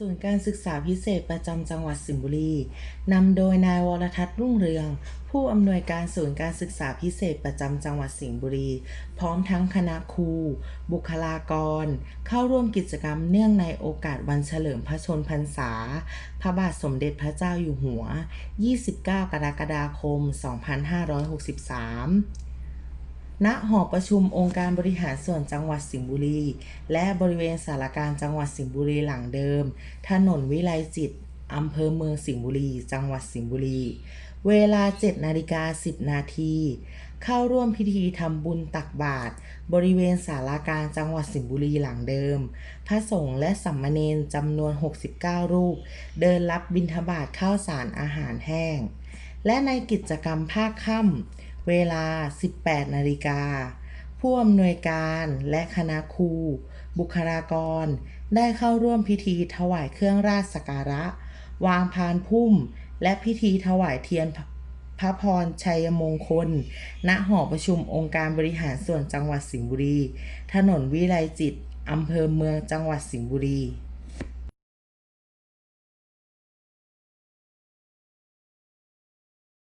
ศูนย์การศึกษาพิเศษประจำจังหวัดสิงห์บุรี นำโดยนายวรทัศน์รุ่งเรือง ผู้อำนวยการศูนย์การศึกษาพิเศษประจำจังหวัดสิงห์บุรี พร้อมทั้งคณะครู บุคลากร เข้าร่วมกิจกรรมเนื่องในโอกาสวันเฉลิมพระชนพรรษา พระบาทสมเด็จพระเจ้าอยู่หัว 29 กรกฎาคม 2563 ณหอประชุมองค์การบริหารส่วนจังหวัดสิงห์บุรี และบริเวณสารการจังหวัดสิงห์บุรีหลังเดิม ถนนวิไลจิตอำเภอเมืองสิงห์บุรี จังหวัดสิงห์บุรี เวลา 7 นาฬิกา 10 นาที เข้าร่วมพิธีทำบุญตักบาตรบริเวณสาราการจังหวัดสิงห์บุรีหลังเดิม พระสงฆ์และสัมมาเนรจำนวน 69 รูป เดินรับบิณฑบาตข้าวสารอาหารแห้ง และในกิจกรรมภาคค่ำ เวลา 18 นาฬิกา ผู้อำนวยการและคณะครู บุคลากร ได้เข้าร่วมพิธีถวายเครื่องราชสักการะ วางพานพุ่ม และพิธีถวายเทียนพระพรชัยมงคล ณ หอประชุมองค์การบริหารส่วนจังหวัดสิงห์บุรี ถนนวิไลจิต อำเภอเมืองจังหวัดสิงห์บุรี